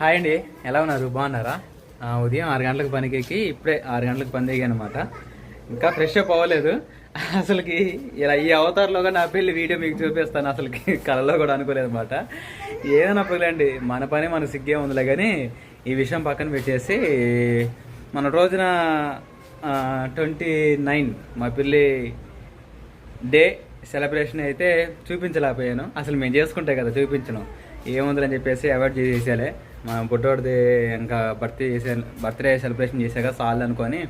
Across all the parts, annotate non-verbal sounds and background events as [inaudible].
Hi అండి. ఎలా ఉన్నారు? బాగున్నారా? ఉదయం ఆరు గంటలకు పనికి ఎక్కి ఇప్పుడే ఆరు గంటలకు పని దిగాను అనమాట ఇంకా ఫ్రెష్ అప్ అవ్వలేదు. అసలుకి ఇలా ఈ అవతారంలోగా నా పెళ్ళి వీడియో మీకు చూపిస్తాను. అసలుకి కళలో కూడా అనుకోలేదు అనమాట ఏదైనా పిల్లండి మన పని మన సిగ్గే ఉందిలే కానీ ఈ విషయం పక్కన పెట్టేసి మన రోజున ట్వంటీ నైన్ మా పిల్లి డే సెలబ్రేషన్ అయితే చూపించలేకపోయాను. అసలు మేము చేసుకుంటే కదా చూపించను. ఏముందని చెప్పేసి అవాయిడ్ చేసేసాలే మా పుట్టోడిది ఇంకా బర్త్డే చేసే బర్త్డే సెలబ్రేషన్ చేసాక చాలు అనుకొని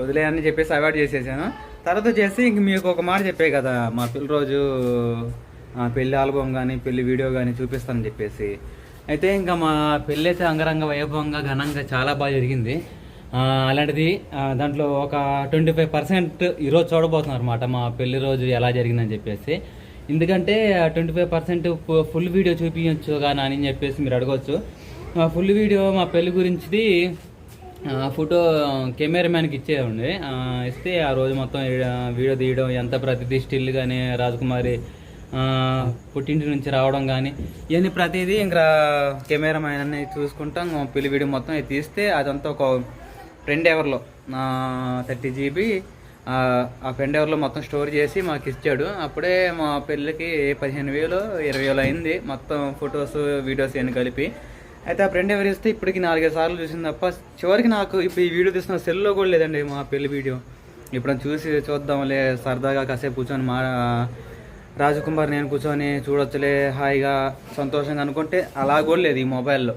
వదిలే అని చెప్పేసి అవాయిడ్ చేసేసాను. తర్వాత చేసి ఇంక మీకు ఒక మాట చెప్పే కదా మా పెళ్ళి రోజు పెళ్ళి ఆల్బమ్ కానీ పెళ్ళి వీడియో కానీ చూపిస్తానని చెప్పేసి. అయితే ఇంకా మా పెళ్ళి అయితే అంగరంగ వైభవంగా ఘనంగా చాలా బాగా జరిగింది. అలాంటిది దాంట్లో ఒక ట్వంటీ ఫైవ్ పర్సెంట్ ఈరోజు చూడబోతున్నారు అనమాట మా పెళ్ళి రోజు ఎలా జరిగిందని చెప్పేసి. ఎందుకంటే twenty five percent full video చూపించచ్చు కానీ అని చెప్పేసి మీరు అడగవచ్చు ఫుల్ వీడియో మా పెళ్ళి గురించిది ఫోటో కెమెరామ్యాన్కి ఇచ్చేయండి. ఇస్తే ఆ రోజు మొత్తం వీడియో తీయడం ఎంత ప్రతిదీ స్టిల్ కానీ రాజకుమారి పుట్టింటి నుంచి రావడం కానీ ఇవన్నీ ప్రతిదీ ఇంకా కెమెరామ్యాన్ అనేది చూసుకుంటాం. పెళ్ళి వీడియో మొత్తం తీస్తే అదంతా ఒక ఫ్రెండ్ ఎవర్లో నా థర్టీ జీబీ ఆ ఫ్రెండ్ ఎవర్లో మొత్తం స్టోర్ చేసి మాకు ఇచ్చాడు. అప్పుడే మా పెళ్ళికి పదిహేను వేలు ఇరవై వేలు అయింది. మొత్తం ఫొటోస్ వీడియోస్ అన్ని కలిపి. అయితే ఆ ఫ్రెండ్ ఎవరు ఇస్తే ఇప్పటికి నాలుగైదు సార్లు చూసింది తప్ప చివరికి నాకు ఇప్పుడు ఈ వీడియో తీసిన సెల్లో కూడా లేదండి మా పెళ్ళి వీడియో. ఇప్పుడు చూసి చూద్దాంలే సరదాగా కాసేపు కూర్చొని మా రాజకుమార్ నేను కూర్చొని చూడొచ్చులే హాయిగా సంతోషంగా అనుకుంటే అలా కూడా లేదు ఈ మొబైల్లో.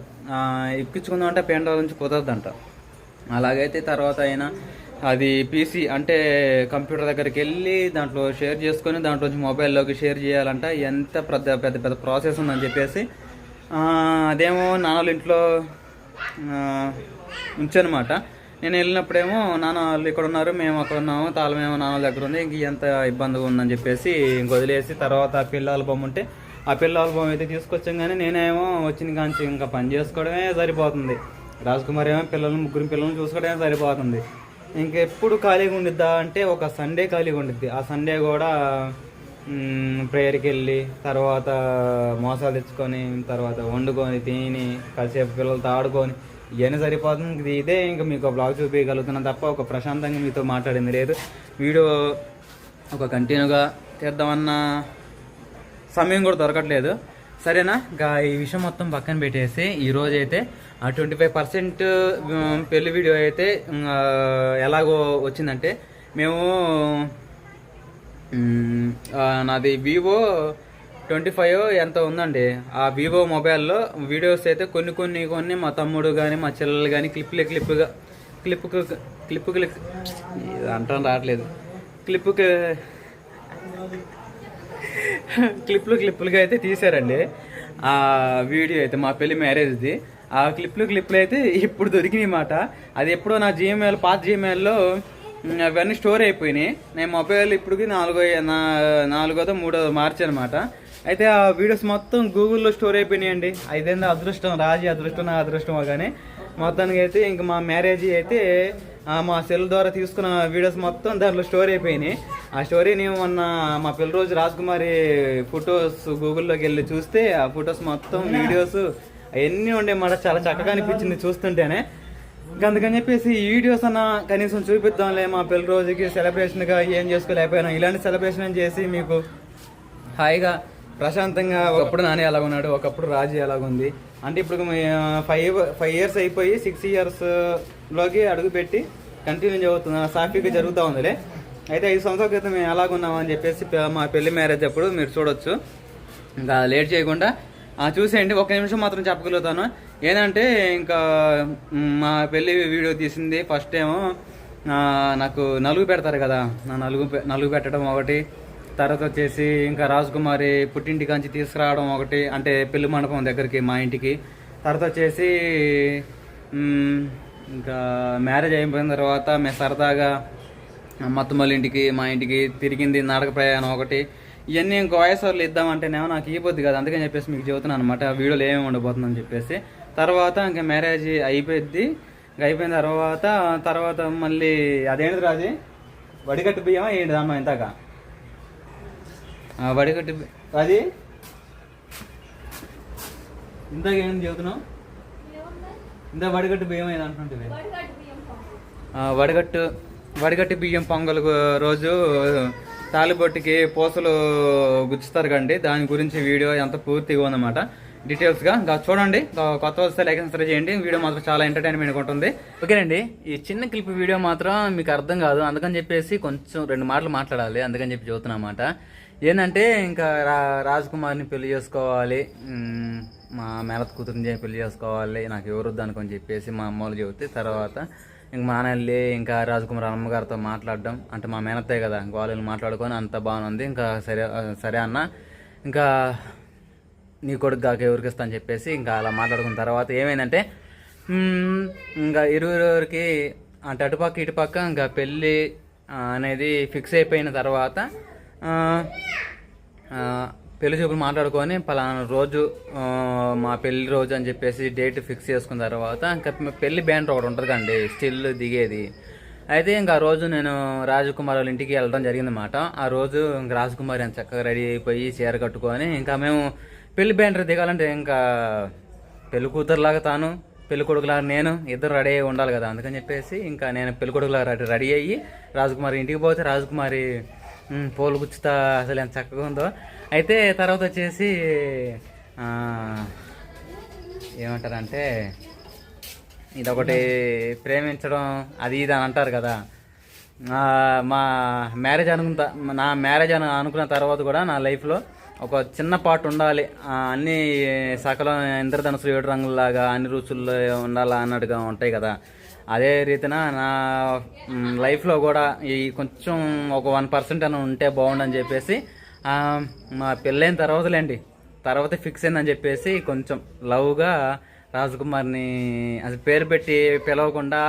ఎక్కించుకుందాం అంటే నుంచి కుదరదంట. అలాగైతే తర్వాత అయినా అది పీసీ అంటే కంప్యూటర్ దగ్గరికి వెళ్ళి దాంట్లో షేర్ చేసుకొని దాంట్లో నుంచి మొబైల్లోకి షేర్ చేయాలంట. ఎంత పెద్ద పెద్ద పెద్ద ప్రాసెస్ ఉందని చెప్పేసి. అదేమో నాన్నలు ఇంట్లో ఉంచనమాట. నేను వెళ్ళినప్పుడేమో నాన్న వాళ్ళు ఇక్కడ ఉన్నారు మేము అక్కడ ఉన్నాము తాళమేమో నాన్న దగ్గర ఉంది ఇంక ఎంత ఇబ్బందిగా ఉందని చెప్పేసి ఇంక వదిలేసి తర్వాత ఆ పిల్ల ఆల్బమ్ ఉంటే ఆ పిల్ల ఆల్బమ్ అయితే తీసుకొచ్చాం కానీ నేనేమో వచ్చిన కాంచి ఇంకా పని చేసుకోవడమే సరిపోతుంది. రాజ్కుమార్ ఏమో పిల్లలు ముగ్గురు పిల్లల్ని చూసుకోవడమే సరిపోతుంది. ఇంకెప్పుడు ఖాళీగా ఉండిద్దా అంటే ఒక సండే ఖాళీగా ఉండిద్ది. ఆ సండే కూడా ప్రేయర్కి వెళ్ళి తర్వాత మోసాలు తెచ్చుకొని తర్వాత వండుకొని తిని కాసేపు పిల్లలతో ఆడుకొని ఇవన్నీ సరిపోతుంది. ఇదే ఇంకా మీకు బ్లాగ్ చూపించగలుగుతున్నాను తప్ప ఒక ప్రశాంతంగా మీతో మాట్లాడింది లేదు. వీడియో ఒక కంటిన్యూగా తీద్దామన్న సమయం కూడా దొరకట్లేదు. సరేనా? ఈ విషయం మొత్తం పక్కన పెట్టేసి ఈరోజు అయితే ఆ ట్వంటీ ఫైవ్ పర్సెంట్ పెళ్ళి వీడియో అయితే ఎలాగో వచ్చిందంటే మేము నాది వివో ట్వంటీ ఫైవ్ ఎంత ఉందండి? ఆ వివో మొబైల్లో వీడియోస్ అయితే కొన్ని కొన్ని కొన్ని మా తమ్ముడు కానీ మా చెల్లెలు కానీ క్లిప్లే క్లిప్గా క్లిప్ క్లిప్ క్లిప్ అంటాం రావట్లేదు. క్లిప్కి క్లిప్లు క్లిప్పులుగా అయితే తీశారండి. ఆ వీడియో అయితే మా పెళ్ళి మ్యారేజ్ది. ఆ క్లిప్లు క్లిప్లు అయితే ఇప్పుడు దొరికినాయి మాట అది ఎప్పుడో నా జీమెయిల్ పాత జీమెయిల్లో అవన్నీ స్టోర్ అయిపోయినాయి. నేను మొబైల్ ఇప్పటికి నాలుగో నా నాలుగోదో మూడోదో మార్చానమాట అయితే ఆ వీడియోస్ మొత్తం గూగుల్లో స్టోర్ అయిపోయినాయండి. అదేందో అదృష్టం రాజీ అదృష్టం నా అదృష్టం కానీ మొత్తానికి అయితే ఇంక మా మ్యారేజ్ అయితే ఆ, మా సెల్ ద్వారా తీసుకున్న వీడియోస్ మొత్తం దాంట్లో స్టోర్ అయిపోయినాయి. ఆ స్టోరీని మొన్న మా పిల్ల రోజు రాజకుమారి ఫొటోస్ గూగుల్లోకి వెళ్ళి చూస్తే ఆ ఫొటోస్ మొత్తం వీడియోస్ అవన్నీ ఉండే మాట చాలా చక్కగా అనిపించింది చూస్తుంటేనే. ఇంక అందుకని చెప్పేసి ఈ వీడియోస్ అన్న కనీసం చూపిద్దాంలే మా పిల్ల రోజుకి సెలబ్రేషన్గా ఏం చేసుకోలేకపోయాను. ఇలాంటి సెలబ్రేషన్ చేసి మీకు హాయిగా ప్రశాంతంగా ఒకప్పుడు నాని ఎలాగ ఉన్నాడు ఒకప్పుడు రాజు ఎలాగుంది అంటే ఇప్పుడు ఫైవ్ ఫైవ్ ఇయర్స్ అయిపోయి సిక్స్ ఇయర్స్లోకి అడుగు పెట్టి కంటిన్యూ అవుతుంది సాఫీగా జరుగుతూ ఉందిలే. అయితే ఐదు సంవత్సరాల క్రితం మేము ఎలాగున్నామని చెప్పేసి మా పెళ్ళి మ్యారేజ్ అప్పుడు మీరు చూడొచ్చు. ఇంకా లేట్ చేయకుండా. ఆ, చూసేయండి ఒక నిమిషం మాత్రం చెప్పగలుగుతాను. ఏంటంటే ఇంకా మ్, పెళ్ళి వీడియో తీసింది ఫస్ట్ ఏమో నాకు నలుగు పెడతారు కదా. నా నలుగు పె- నలుగు పెట్టడం ఒకటి. తర్వాత వచ్చేసి ఇంకా రాజకుమారి పుట్టింటి కాంచి తీసుకురావడం ఒకటి అంటే పెళ్ళి మండపం దగ్గరికి మా ఇంటికి. తర్వాత వచ్చేసి ఇంకా మ్యారేజ్ అయిపోయిన తర్వాత మేము సరదాగా మొత్తం ఇంటికి మా ఇంటికి తిరిగింది నాటక ప్రయాణం ఒకటి. ఇవన్నీ ఇంకో వయసులో ఇద్దామంటేనేమో నాకు ఇవ్వద్దు కదా అందుకని చెప్పేసి మీకు చెబుతున్నాను అనమాట వీడియోలో ఏమేమి ఉండబోతుందని చెప్పేసి. తర్వాత ఇంకా మ్యారేజ్ అయిపోయింది ఇంకా అయిపోయిన తర్వాత తర్వాత మళ్ళీ అదేంటి రాజీ? వడిగట్టు బియ్యమా ఏంటి అమ్మ ఇంతాక వడిగట్టు రాజీ ఇందాక ఏం చెబుతున్నావు? ఇంత వడిగట్టు బియ్యం ఏది అంటుంటుంది ఆ, వడగట్టు వడగట్టి బియ్యం పొంగల్ రోజు తాలిబొట్టుకి పూసలు గుచ్చుతారు కండి. దాని గురించి వీడియో ఎంత పూర్తిగా ఉందన్నమాట. డీటెయిల్స్గా ఇంకా చూడండి. కొత్త వస్తే లైక్ సరే చేయండి. వీడియో మాత్రం చాలా ఎంటర్టైన్మెంట్ ఉంటుంది. ఓకేనండి. ఈ చిన్న క్లిప్ వీడియో మాత్రం మీకు అర్థం కాదు. అందుకని చెప్పేసి కొంచెం రెండు మాటలు మాట్లాడాలి. అందుకని చెప్పి చదువుతున్నా అన్నమాట. ఏంటంటే ఇంకా రా రాజ్ కుమార్ని పెళ్ళి చేసుకోవాలి. మా మేనత్ కూతురిని పెళ్ళి చేసుకోవాలి. నాకు ఎవరు అనుకొని చెప్పేసి మా అమ్మ వాళ్ళు చెబితే తర్వాత ఇంక మా ఇంకా రాజకుమార్ అమ్మగారితో మాట్లాడడం. అంటే మా మేనత్తే కదా ఇంక వాళ్ళు మాట్లాడుకొని అంత బాగుంది. ఇంకా సరే సరే అన్న. ఇంకా నీ కొడుకు కాక ఎవరికి ఇస్తా అని చెప్పేసి ఇంకా అలా మాట్లాడుకున్న తర్వాత ఏమైందంటే ఇంకా ఇరువురికి అంటే అటుపక్క ఇటుపక్క ఇంకా పెళ్ళి అనేది ఫిక్స్ అయిపోయిన తర్వాత పెళ్ళి చూపులు మాట్లాడుకొని పలానా రోజు మా పెళ్ళి రోజు అని చెప్పేసి డేట్ ఫిక్స్ చేసుకున్న తర్వాత ఇంకా పెళ్ళి బ్యాండ్ ఒకటి ఉంటుంది కండి స్టిల్ దిగేది. అయితే ఇంకా ఆ రోజు నేను రాజకుమార్ వాళ్ళ ఇంటికి వెళ్ళడం జరిగిందన్నమాట. ఆ రోజు ఇంకా రాజకుమారి అని చక్కగా రెడీ అయిపోయి చీర కట్టుకొని ఇంకా మేము పెళ్ళి బ్యాండ్ దిగాలంటే ఇంకా పెళ్ళి కూతురులాగా తాను పెళ్ళి కొడుకులాగా నేను ఇద్దరు రెడీ అయ్యి ఉండాలి కదా అందుకని చెప్పేసి ఇంకా నేను పెళ్ళి కొడుకులాగా రెడీ రెడీ అయ్యి రాజకుమారి ఇంటికి పోతే రాజకుమారి పూలు గుచ్చుతా అసలు ఎంత చక్కగా ఉందో. అయితే తర్వాత వచ్చేసి ఏమంటారంటే ఇదొకటి ప్రేమించడం అది ఇది అని అంటారు కదా. మా మ్యారేజ్ అనుకున్న నా మ్యారేజ్ అని అనుకున్న తర్వాత కూడా నా లైఫ్లో ఒక చిన్న పార్ట్ ఉండాలి. అన్ని సకలం ఇంద్రధనుసులు ఏడు రంగుల్లాగా అన్ని రుచుల్లో ఉండాలా అన్నట్టుగా ఉంటాయి కదా. అదే రీతిన నా లైఫ్లో కూడా ఈ కొంచెం ఒక వన్ పర్సెంట్ అని ఉంటే బాగుండని చెప్పేసి మా పెళ్ళైన తర్వాతలేండి. తర్వాత ఫిక్స్ అయిందని చెప్పేసి కొంచెం లవ్గా రాజకుమార్ని అసలు పేరు పెట్టి పిలవకుండా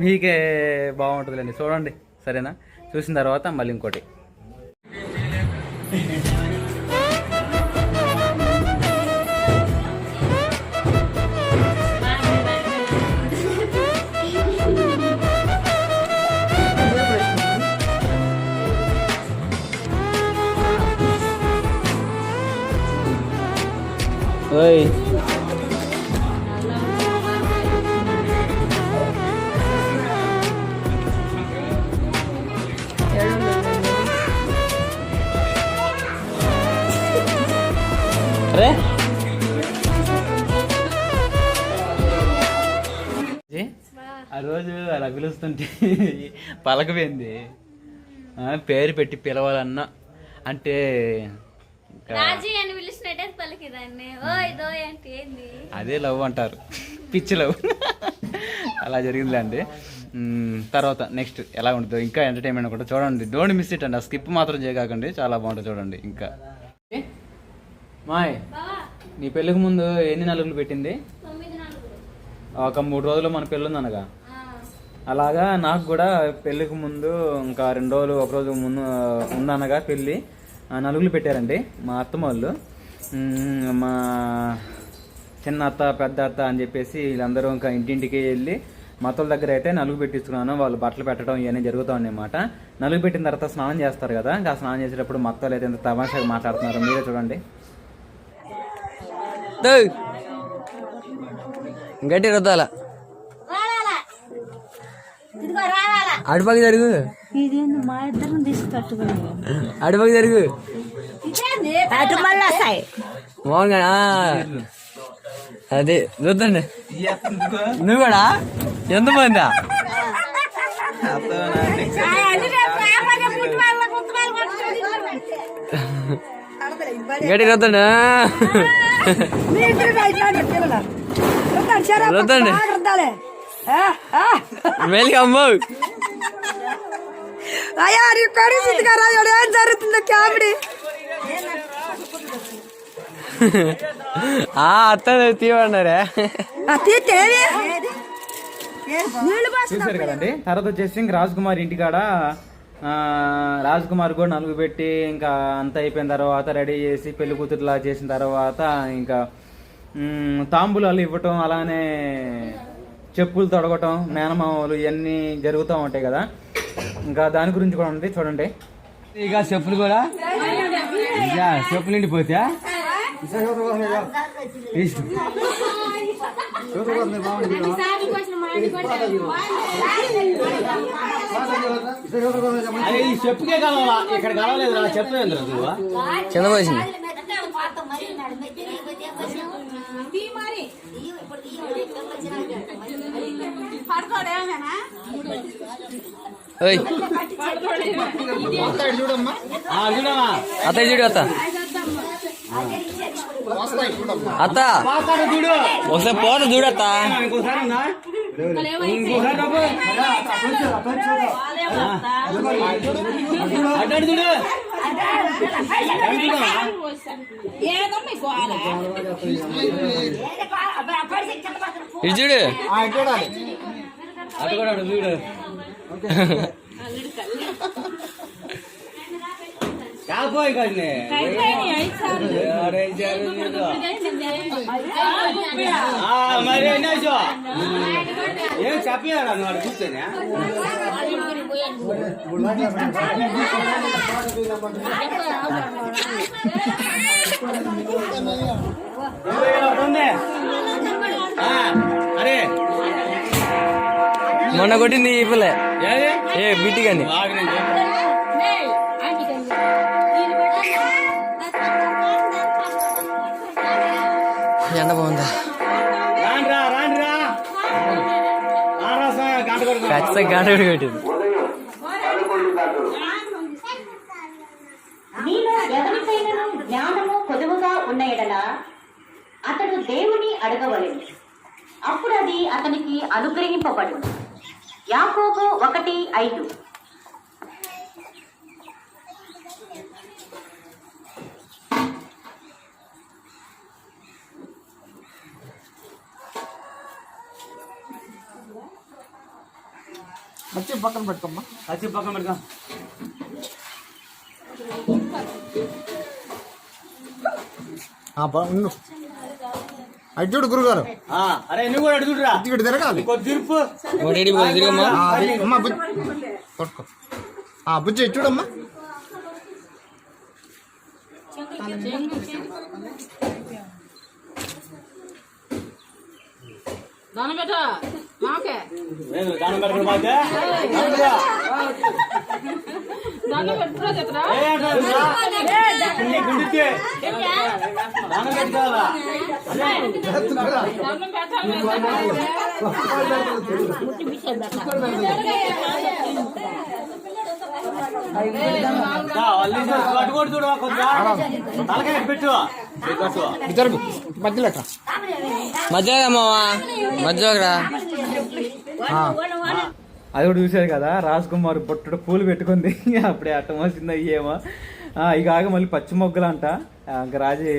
మీకే బాగుంటుందిలేండి. చూడండి సరేనా? చూసిన తర్వాత మళ్ళీ ఇంకోటి. ఓయ్. అరే. ఆ రోజు అలా పిలుస్తుంటే [laughs] పలకపోయింది. పేరు పెట్టి పిలవాలన్నా. అంటే రాజీ అని పిలిచినట్టే పలికిదాన్ని దోయ్ అంటే ఏంది? అదే లవ్ అంటారు. పిచ్చి లవ్. అలా జరిగిందిలేండి. తర్వాత నెక్స్ట్ ఎలా ఉంటుందో ఇంకా ఎంటర్టైన్మెంట్ కూడా చూడండి. డోంట్ మిస్ ఇట్ అండి. ఆ స్కిప్ మాత్రం చేయకండి చాలా బాగుంటుంది చూడండి ఇంకా? మాయ్ నీ పెళ్ళికి ముందు ఎన్ని నలుగులు పెట్టింది? ఒక మూడు రోజులు మన పెళ్ళి ఉందనగా ఆ, అలాగా నాకు కూడా పెళ్ళికి ముందు ఇంకా రెండు రోజులు ఒక రోజు ముందు ఉందనగా పెళ్ళి. నలుగులు పెట్టారండి. మా అత్తమ్మ వాళ్ళు. మా చిన్న అత్త పెద్ద అత్త అని చెప్పేసి వీళ్ళందరూ ఇంకా ఇంటింటికి వెళ్ళి మా అత్తల దగ్గర అయితే నలుగు పెట్టించుకున్నాను. వాళ్ళు బట్టలు పెట్టడం ఇవన్నీ జరుగుతూ అనమాట నలుగు పెట్టిన తర్వాత స్నానం చేస్తారు కదా. ఇంకా స్నానం చేసేటప్పుడు మా అత్తలు అయితే ఎంత తమాషాగా మాట్లాడుతున్నారు మీరే చూడండి. గట్టి రుద్దాల? రావాలా? ఇదిగో రావాలా? అటుపక్క జరుగు. ఇదేంది? మా ఇద్దరిని తీసుకొట్టుకుని అటుపక్క జరుగు ఇదేంది అటు మళ్ళీ వస్తాయి. ఆ. అదే రుద్దండి నువ్వు కూడా? ఎంతమందా? గట్టి రుద్దండి రుద్దండి మెల్లిగా అమ్మో అయ్యా నీ పరిస్థితి కదా ఏం జరుగుతుందో కామెడీ. ఆ అత్త తీవన్నారే తీతేవి చూసారు కదండి? తర్వాత వచ్చేసి ఇంక రాజ్ కుమార్ ఇంటికాడ ఆ, రాజ్ కుమార్ కూడా నలుగు పెట్టి ఇంకా అంత అయిపోయిన తర్వాత రెడీ చేసి పెళ్ళి కూతురులా చేసిన తర్వాత ఇంకా తాంబూలాలు ఇవ్వటం అలానే చెప్పులు తొడగటం మేనమామలు ఇవన్నీ జరుగుతూ ఉంటాయి కదా. ఇంకా దాని గురించి కూడా ఉంది చూడండి. ఇక చెప్పులు కూడా? ఇక చెప్పులు నిండిపోతే చెప్పుకే కలవాలా? ఇక్కడ కలవలేదు రా చెప్పు చూడమ్మా అత్త చూడు అత్త. అత్త. ఒకసారి పోత చూడు ఇది చూడు. చూడు. కాపోయి కానీ మరి ఏం చెప్పలేరా నువ్వు అక్కడ కూర్చొని? ఏడు మొన్న కొట్టింది ఈ పిల్ల. ఏ బిట్టి కానీ. ఎండ బాగుందా. ఖచ్చితంగా గంట కూడా కొట్టింది ఒకటి ఐదు వచ్చి పక్కన పెడతా అటు చూడు గురుగారు ఆ, అరే నువ్వు కూడా అటు చూడురా ఇక్కడ తిరగాలి కొద్ది తిరుపు ఒకటి ఏడి పోతుంది తిరిగమ్మా ఆ, అది, అమ్మా బుజ్జి పట్టుకో ఆ బుజ్జి ఇటు చూడమ్మా లేదు, దానం పెట్టుకుని పోతే. అందులో. ఏ అంటారురా? గుండి, గుండితే. దానం పెట్టుకోవాలా? దా, వాళ్ళు ఇద్దరు పట్టుకోడు చూడు కొంచెం తలకాయ పెట్టు. మధ్యలో ఎక్కడ మధ్య మావా. మధ్య రా అది కూడా చూశారు కదా రాజ్ కుమార్ బొట్టడు పూలు పెట్టుకుంది. [laughs] అప్పుడే అట్ట మోసిందో ఏమో ఇక ఆగ మళ్ళీ పచ్చి మొగ్గలు అంట ఇంకా రాజీ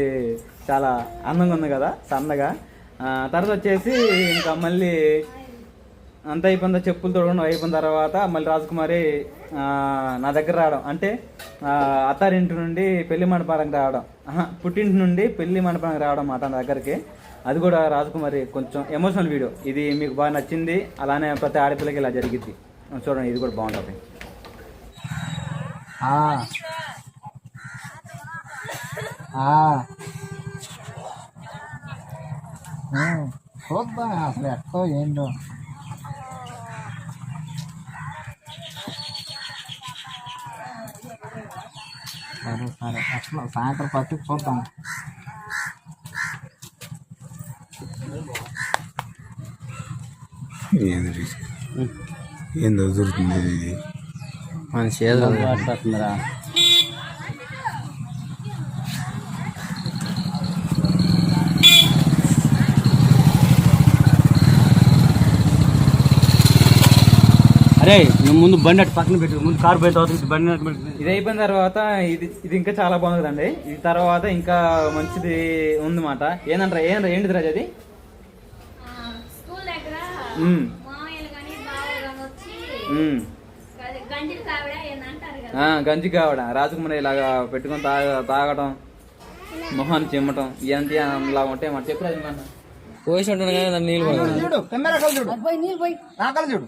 చాలా అందంగా ఉంది కదా సన్నగా. తర్వాత వచ్చేసి ఇంకా మళ్ళీ అంత అయిపోయిందా చెప్పులు తొడగడం అయిపోయిన తర్వాత మళ్ళీ రాజకుమారి నా దగ్గర రావడం. అంటే అత్తారింటి నుండి పెళ్ళి మండపానికి రావడం. పుట్టింటి నుండి పెళ్ళి మండపానికి రావడం మాట నా దగ్గరికి. అది కూడా రాజకుమారి కొంచెం ఎమోషనల్ వీడియో ఇది మీకు బాగా నచ్చింది. అలానే ప్రతి ఆడపిల్లకి ఇలా జరిగింది చూడండి ఇది కూడా బాగుంటుంది. చూద్దాం అసలు ఎక్కో ఏంటో సరే సరే అసలు సాయంత్రం పట్టి చూద్దాం. ఏంది? ఏందో దొరుకుతుంది ఇది మన చేతులు అరే నువ్వు ముందు బండి అటు పక్కన పెట్టు. ముందు కారు పోయిన తర్వాత బండి ఇది అయిపోయిన తర్వాత ఇది ఇది ఇంకా చాలా బాగుంటుందండి ఇది తర్వాత ఇంకా మంచిది ఉందన్నమాట. ఏంటంటారా ఏంటంటే ఏంటిది రాజు అది? ఏందంటారు ఆ, గంజి కావడ. రాజకుమారి ఇలాగా పెట్టుకొని తాగ తాగడం మొహాన్ని చిమ్మటం ఇవన్నీ ఇలా ఉంటాయి మాట చెప్పు రాజు పోసి దాన్ని నీళ్ళు పడదు చూడు కెమెరా కలు చూడు. నా కలు చూడు.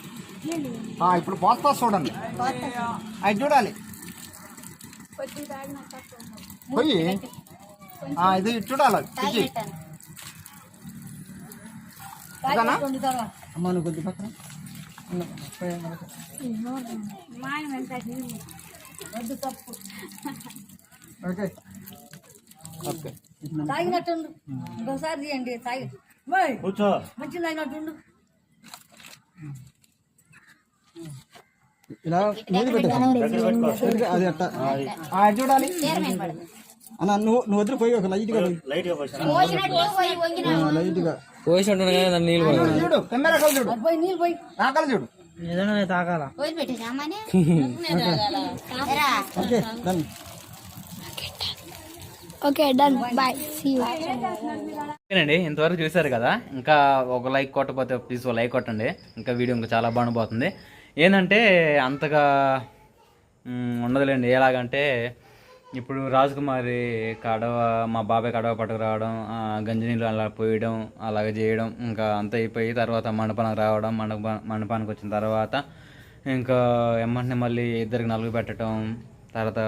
ఇప్పుడు పోస్తా చూడండి. అది చూడాలి. పోయి. ఇది చూడాలి ఇది ఇదానా? అమ్మ నువ్వు కొద్ది పక్కన. ఉన్న, పోయి మనకు. ఓకే. ఓకే. తాగినట్టుండు. ఇంకోసారి తీయండి తాగి. కూర్చో. మంచి తాగినట్టుండు. ఇలా నీళ్ళు పెట్టేసి అది అట్ట. ఆ, అది చూడాలి. అన్న నువ్వు నువ్వు వద్దు పోయి ఒక లైట్గా లైట్గా పోసి ఉంటాను కానీ దాన్ని నీళ్ళు చూడు కెమెరా కలు చూడు. పోయి నీళ్ళు పోయి ఆకలి చూడు. [laughs] Okay done okay done bye see you ఓకేనండి ఇంతవరకు చూశారు కదా. ఇంకా ఒక లైక్ కొట్టకపోతే ప్లీజ్ ఒక లైక్ కొట్టండి. ఇంకా వీడియో ఇంకా చాలా బాగుండిపోతుంది ఏంటంటే అంతగా ఉండదులేండి. ఎలాగంటే ఇప్పుడు రాజకుమారి కడవ మా బాబాయ్ కడవ పట్టుకురావడం ఆ, గంజినీళ్ళు అలా పోయడం అలాగ చేయడం ఇంకా అంత అయిపోయి తర్వాత మండపానికి రావడం మండప మండపానికి వచ్చిన తర్వాత ఇంకా ఎమ్మంటే మళ్ళీ ఇద్దరికి నలుగు పెట్టడం తర్వాత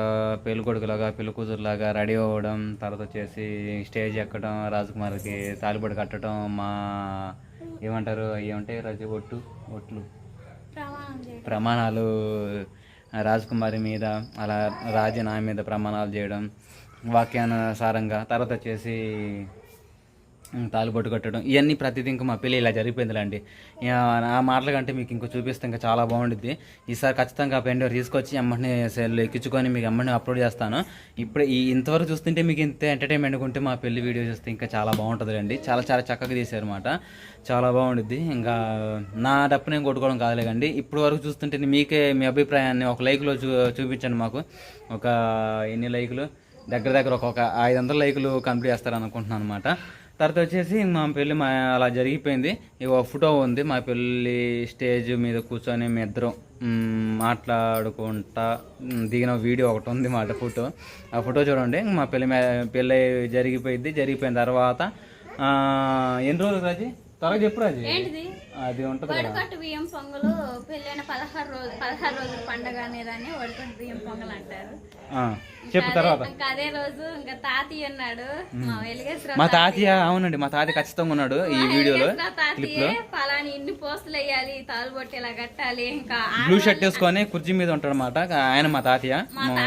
పెళ్ళికొడుకులాగా కొడుకులాగా కూతురులాగా రెడీ అవ్వడం తర్వాత వచ్చేసి స్టేజ్ ఎక్కడం రాజకుమారికి తాలిబొడి కట్టడం మా ఏమంటారు అవి ఉంటాయి రజ ఒట్టు ఒట్లు. ప్రమాణాలు రాజకుమారి మీద అలా రాజు నా మీద ప్రమాణాలు చేయడం వాక్యానుసారంగా తర్వాత వచ్చేసి ఉమ్, తాళిబొట్టు కట్టడం ఇవన్నీ ప్రతిదీ ఇంకా మా పెళ్ళి ఇలా జరిగిపోయిందిలేండి. ఆ మాటల కంటే మీకు ఇంకో చూపిస్తే ఇంకా చాలా బాగుంటుంది ఈసారి ఖచ్చితంగా పెన్ డ్రైవ్ తీసుకొచ్చి అమ్మని సెల్ ఎక్కించుకొని మీకు అమ్మని అప్లోడ్ చేస్తాను. ఇప్పుడు ఈ ఇంతవరకు చూస్తుంటే మీకు ఇంత ఎంటర్టైన్మెంట్ ఉంటే మా పెళ్ళి వీడియో చూస్తే ఇంకా చాలా బాగుంటుంది అండి చాలా చాలా చక్కగా తీసారన్నమాట చాలా బాగుంటుంది ఇంకా నా డప్పు నేను కొట్టుకోవడం కాదులేకండి. ఇప్పుడు వరకు చూస్తుంటే మీకే మీ అభిప్రాయాన్ని ఒక లైక్లో చూ చూపించండి మాకు. ఒక ఎన్ని లైకులు? దగ్గర దగ్గర ఒక ఐదు వందల లైకులు కంప్లీట్ చేస్తారనుకుంటున్నాను అనమాట తర్వాత వచ్చేసి మా పెళ్ళి మా అలా జరిగిపోయింది. ఇక ఒక ఫోటో ఉంది. మా పెళ్ళి స్టేజ్ మీద కూర్చొని మీ ఇద్దరం మాట్లాడుకుంటా దిగిన వీడియో ఒకటి ఉంది మాట ఫోటో. ఆ ఫోటో చూడండి. మా పెళ్ళి మే- పెళ్ళి జరిగిపోయింది. జరిగిపోయిన తర్వాత ఎన్ని రోజులు రాజీ? త్వరగా చెప్పు రాజీ. అది ఉంటుంది వడకట్టు బియ్యం పొంగలు పెళ్ళైన పదహారు రోజు పదహారు రోజుల పండగ అనేదాన్ని వడకట్టు బియ్యం పొంగలు అంటారు. చెప్పు తర్వాత. ఇంకా అదే రోజు ఇంకా తాతయ్య ఉన్నాడు మా వెలిగేశ్వర మా తాతయ్య. అవునండి మా తాతయ్య ఖచ్చితంగా ఉన్నాడు ఈ వీడియోలో తాతయ్య పలాని ఇన్ని పోస్తులు వేయాలి తాలుబొట్టి ఇలా కట్టాలి ఇంకా బ్లూ షర్ట్ వేసుకొని కుర్చీ మీద ఉంటాడు అనమాట ఆయన మా తాతయ్య.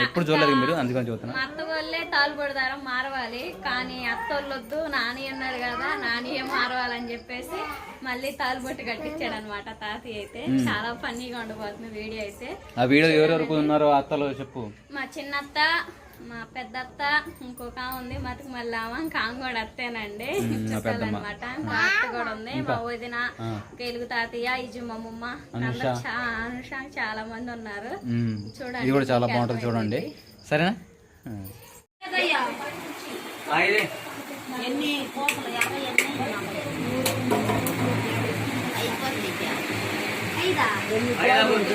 ఎప్పుడు చూడలేదు మీరు అందుకని చూస్తున్నా. మా అత్త వాళ్ళే తాలుబొడి దారం మారవాలి కానీ అత్తోళ్ళొద్దు నాని అన్నాడు కదా నాని ఏం మారవాలని చెప్పేసి మళ్ళీ తాలుబొట్టి కట్టించాడు అనమాట తాతయ్య అయితే. చాలా ఫన్నీగా ఉండబోతుంది వీడియో అయితే. ఆ వీడియో ఎవరెవరికి ఉన్నారో అత్తలో చెప్పు. మా చిన్నత్త మా పెద్దత్త ఇంకొక ఆమె ఉంది మతికి మళ్ళీ ఇంకా ఆమె కూడా అత్తేనండి. చెప్పాలన్నమాట. మా అత్త కూడా ఉంది మా వదిన తెలుగు తాతయ్య ఇజు మా అమ్మమ్మ అనుష. చాలా మంది ఉన్నారు. చూడండి ఇది కూడా చాలా బాగుంటుంది చూడండి. సరేనా? ఆ, ఇదే. ఐదా బుద్ధు? ఐదా, ఐదా. రోడ్డు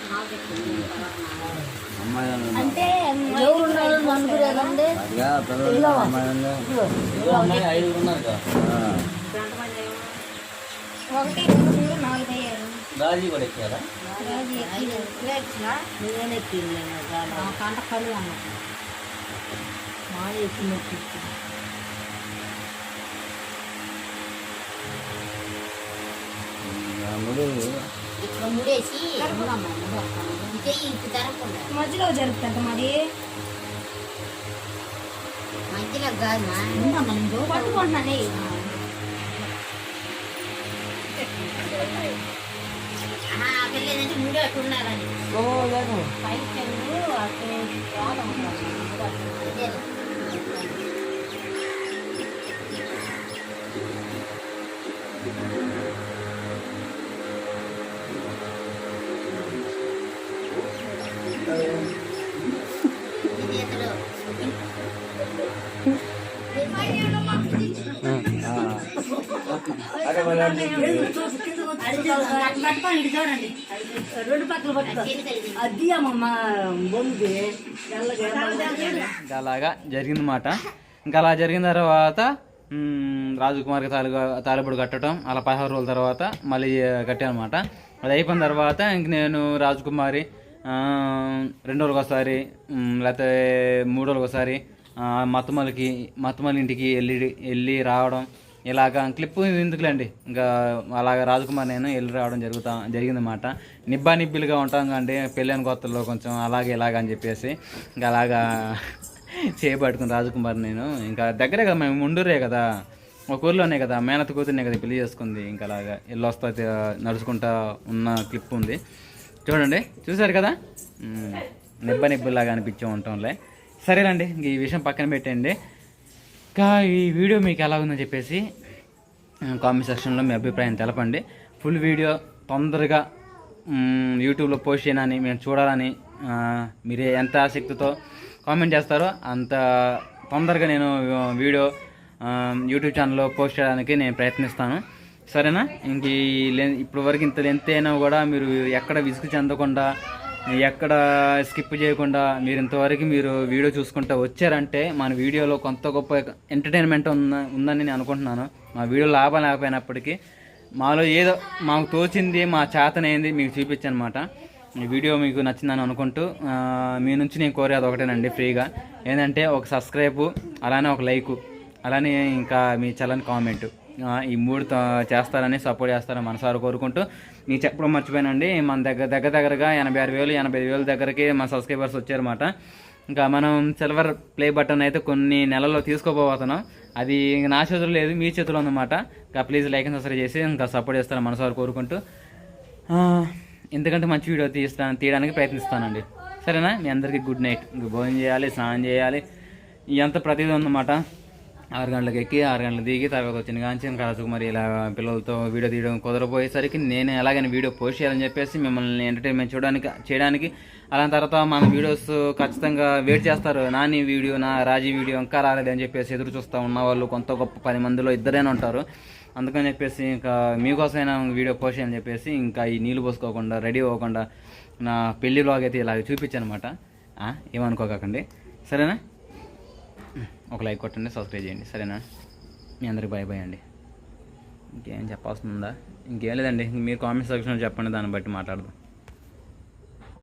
లేదురా? పెట్టేయమ్మా అంటే ఎవరు నలుగురు ఏదండి ఒకటి రెండు మూడు నాలుగు అయ్యారు రాజీ కూడా ఎక్కారా రాముడు మధ్యలో జరుగుతుంది మరి. పట్టుకుంటున్నానే. రెండు పక్కల పట్టుకో అది అమ్మమ్మ బొమ్మిది ఇంకా అలాగా జరిగిందన్నమాట. ఇంకా అలా జరిగిన తర్వాత రాజకుమార్కి తాలి తాలిబడి కట్టడం అలా పదహారు రోజుల తర్వాత మళ్ళీ కట్టానమాట అది అయిపోయిన తర్వాత ఇంక నేను రాజకుమారి ఆ, రెండు రోజులకు ఒకసారి లేకపోతే మూడు రోజులకు ఒకసారి మత్తమల్లికి మత్తమల్లి ఇంటికి వెళ్ళి వెళ్ళి రావడం ఇలాగా క్లిప్ ఎందుకులేండి? ఇంకా అలాగ రాజకుమార్ నేను వెళ్ళి రావడం జరుగుతా జరిగిందన్నమాట. నిబ్బా నిబ్బిలుగా ఉంటాం కండి పెళ్ళైన కొత్తలో కొంచెం అలాగే ఇలాగ అని చెప్పేసి ఇంకా అలాగా చేపట్టుకుని రాజకుమార్ నేను. ఇంకా దగ్గరే కదా మేము ఉండూరే కదా. ఒక ఊర్లోనే కదా మేనత కూతురునే కదా పెళ్ళి చేసుకుంది. ఇంకా అలాగా ఇల్లొస్తా నడుచుకుంటా ఉన్న క్లిప్ ఉంది. చూడండి చూసారు కదా? నిబ్బ నిబ్బులాగా అనిపించే ఉంటాంలే. సరేనండి ఇంక ఈ విషయం పక్కన పెట్టండి. ఇంకా ఈ వీడియో మీకు ఎలా ఉందని చెప్పేసి కామెంట్ సెక్షన్లో మీ అభిప్రాయం తెలపండి. ఫుల్ వీడియో తొందరగా యూట్యూబ్లో పోస్ట్ చేయనని మేము చూడాలని మీరు ఎంత ఆసక్తితో కామెంట్ చేస్తారో అంత తొందరగా నేను వీడియో యూట్యూబ్ ఛానల్లో పోస్ట్ చేయడానికి నేను ప్రయత్నిస్తాను. సరేనా? ఇంక ఈ ఇప్పుడు వరకు ఇంత లెంత్ అయినా కూడా మీరు ఎక్కడ విసుగు చెందకుండా ఎక్కడ స్కిప్ చేయకుండా మీరు ఇంతవరకు మీరు వీడియో చూసుకుంటూ వచ్చారంటే మన వీడియోలో కొంత గొప్ప ఎంటర్టైన్మెంట్ ఉన్న ఉందని నేను అనుకుంటున్నాను. మా వీడియో లాభం లేకపోయినప్పటికీ మాలో ఏదో మాకు తోచింది మా చేతనైంది మీకు చూపించనమాట. ఈ వీడియో మీకు నచ్చిందని అనుకుంటూ మీ నుంచి నేను కోరేది ఒకటేనండి ఫ్రీగా. ఏంటంటే ఒక సబ్స్క్రైబు అలానే ఒక లైకు అలానే ఇంకా మీ చల్లని కామెంట్. ఈ మూడు చేస్తారని సపోర్ట్ చేస్తారని మనసారి కోరుకుంటూ మీకు చెప్పడం మర్చిపోయానండి. మన దగ్గర దగ్గర దగ్గరగా ఎనభై ఆరు వేలు ఎనభై ఐదు వేల దగ్గరకి మన సబ్స్క్రైబర్స్ వచ్చారన్నమాట. ఇంకా మనం సిల్వర్ ప్లే బటన్ అయితే కొన్ని నెలల్లో తీసుకోబోతున్నాం. అది నా చేతులు లేదు మీ చేతిలో ఉందన్నమాట. ఇంకా ప్లీజ్ లైక్ అండ్ సబ్స్క్రైబ్ చేసి ఇంకా సపోర్ట్ చేస్తాను మనసారి కోరుకుంటూ. ఎందుకంటే మంచి వీడియో తీస్తాను తీయడానికి ప్రయత్నిస్తానండి. సరేనా? మీ అందరికీ గుడ్ నైట్. ఇంక భోజనం చేయాలి స్నానం చేయాలి. ఎంత ప్రతిదీ ఉందన్నమాట. ఆరు గంటలకు ఎక్కి ఆరు గంటలకు దిగి తర్వాత వచ్చిన కాంచి ఇంకా రాజకుమారి ఇలా పిల్లలతో వీడియో తీయడం కుదరపోయేసరికి నేను ఎలాగైనా వీడియో పోస్ట్ చేయాలని చెప్పేసి మిమ్మల్ని ఎంటర్టైన్మెంట్ చూడడానికి చేయడానికి. అలా తర్వాత మన వీడియోస్ ఖచ్చితంగా వెయిట్ చేస్తారు. నాని వీడియో నా రాజీ వీడియో ఇంకా రాలేదు అని చెప్పేసి ఎదురు చూస్తూ ఉన్న వాళ్ళు కొంత గొప్ప పది మందిలో ఇద్దరైనా ఉంటారు. అందుకని చెప్పేసి ఇంకా మీకోసమైనా వీడియో పోస్ట్ చేయని చెప్పేసి ఇంకా ఈ నీళ్ళు పోసుకోకుండా రెడీ అవ్వకుండా నా పెళ్ళి బ్లాగ్ అయితే ఇలాగ చూపించానమాట. ఏమనుకోకండి. సరేనా? ఒక లైక్ కొట్టండి సబ్స్క్రైబ్ చేయండి. సరేనా? మీ అందరికి బాయ్ బాయ్ అండి. ఇంకేం చెప్పాల్సిందా ఇంకేం లేదండి. మీరు కామెంట్ సెక్షన్లో చెప్పండి దాన్ని బట్టి మాట్లాడదాం.